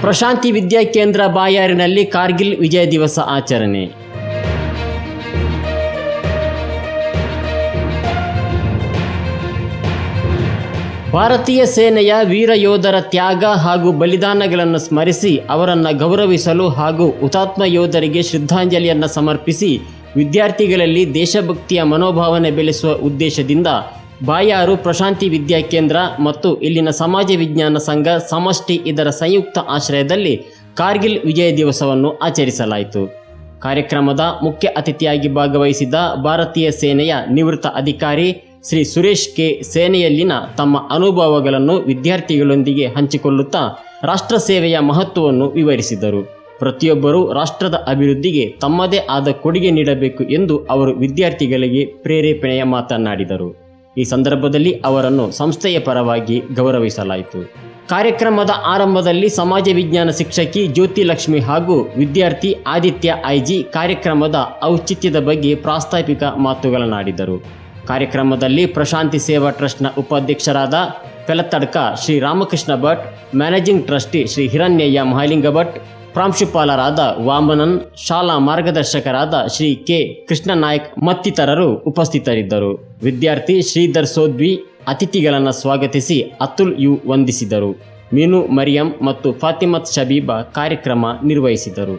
ಪ್ರಶಾಂತಿ ವಿದ್ಯಾ ಕೇಂದ್ರ ಬಾಯಾರಿನಲ್ಲಿ ಕಾರ್ಗಿಲ್ ವಿಜಯ ದಿವಸ ಆಚರಣೆ. ಭಾರತೀಯ ಸೇನೆಯ ವೀರ ಯೋಧರ ತ್ಯಾಗ ಹಾಗೂ ಬಲಿದಾನಗಳನ್ನು ಸ್ಮರಿಸಿ ಅವರನ್ನು ಗೌರವಿಸಲು ಹಾಗೂ ಹುತಾತ್ಮ ಯೋಧರಿಗೆ ಶ್ರದ್ಧಾಂಜಲಿಯನ್ನು ಸಮರ್ಪಿಸಿ ವಿದ್ಯಾರ್ಥಿಗಳಲ್ಲಿ ದೇಶಭಕ್ತಿಯ ಮನೋಭಾವನೆ ಬೆಳೆಸುವ ಉದ್ದೇಶದಿಂದ ಬಾಯಾರು ಪ್ರಶಾಂತಿ ವಿದ್ಯಾ ಕೇಂದ್ರ ಮತ್ತು ಇಲ್ಲಿನ ಸಮಾಜ ವಿಜ್ಞಾನ ಸಂಘ ಸಮಷ್ಟಿ ಇದರ ಸಂಯುಕ್ತ ಆಶ್ರಯದಲ್ಲಿ ಕಾರ್ಗಿಲ್ ವಿಜಯ ದಿವಸವನ್ನು ಆಚರಿಸಲಾಯಿತು. ಕಾರ್ಯಕ್ರಮದ ಮುಖ್ಯ ಅತಿಥಿಯಾಗಿ ಭಾಗವಹಿಸಿದ ಭಾರತೀಯ ಸೇನೆಯ ನಿವೃತ್ತ ಅಧಿಕಾರಿ ಶ್ರೀ ಸುರೇಶ್ ಕೆ ಸೇನೆಯಲ್ಲಿನ ತಮ್ಮ ಅನುಭವಗಳನ್ನು ವಿದ್ಯಾರ್ಥಿಗಳೊಂದಿಗೆ ಹಂಚಿಕೊಳ್ಳುತ್ತಾ ರಾಷ್ಟ್ರ ಸೇವೆಯ ಮಹತ್ವವನ್ನು ವಿವರಿಸಿದರು. ಪ್ರತಿಯೊಬ್ಬರೂ ರಾಷ್ಟ್ರದ ಅಭಿವೃದ್ಧಿಗೆ ತಮ್ಮದೇ ಆದ ಕೊಡುಗೆ ನೀಡಬೇಕು ಎಂದು ಅವರು ವಿದ್ಯಾರ್ಥಿಗಳಿಗೆ ಪ್ರೇರೇಪಣೆಯ ಮಾತನಾಡಿದರು ಈ ಸಂದರ್ಭದಲ್ಲಿ ಅವರನ್ನು ಸಂಸ್ಥೆಯ ಪರವಾಗಿ ಗೌರವಿಸಲಾಯಿತು. ಕಾರ್ಯಕ್ರಮದ ಆರಂಭದಲ್ಲಿ ಸಮಾಜ ವಿಜ್ಞಾನ ಶಿಕ್ಷಕಿ ಜ್ಯೋತಿ ಲಕ್ಷ್ಮಿ ಹಾಗೂ ವಿದ್ಯಾರ್ಥಿ ಆದಿತ್ಯ ಐಜಿ ಕಾರ್ಯಕ್ರಮದ ಔಚಿತ್ಯದ ಬಗ್ಗೆ ಪ್ರಾಸ್ತಾವಿಕ ಮಾತುಗಳನ್ನಾಡಿದರು. ಕಾರ್ಯಕ್ರಮದಲ್ಲಿ ಪ್ರಶಾಂತಿ ಸೇವಾ ಟ್ರಸ್ಟ್ನ ಉಪಾಧ್ಯಕ್ಷರಾದ ಪೆಲತಡ್ಕ ಶ್ರೀ ರಾಮಕೃಷ್ಣ ಭಟ್, ಮ್ಯಾನೇಜಿಂಗ್ ಟ್ರಸ್ಟಿ ಶ್ರೀ ಹಿರಣ್ಯಯ್ಯ ಮಹಾಲಿಂಗ ಭಟ್ ಪ್ರಾಂಶುಪಾಲರಾದ ವಾಮನನ್, ಶಾಲಾ ಮಾರ್ಗದರ್ಶಕರಾದ ಶ್ರೀ ಕೆ. ಕೃಷ್ಣನಾಯಕ್ ಮತ್ತಿತರರು ಉಪಸ್ಥಿತರಿದ್ದರು. ವಿದ್ಯಾರ್ಥಿ ಶ್ರೀಧರ್ ಸೋದ್ವಿ ಅತಿಥಿಗಳನ್ನು ಸ್ವಾಗತಿಸಿ ಅತುಲ್ ಯು ವಂದಿಸಿದರು. ಮೀನು ಮರಿಯಂ ಮತ್ತು ಫಾತಿಮತ್ ಶಬೀಬಾ ಕಾರ್ಯಕ್ರಮ ನಿರ್ವಹಿಸಿದರು.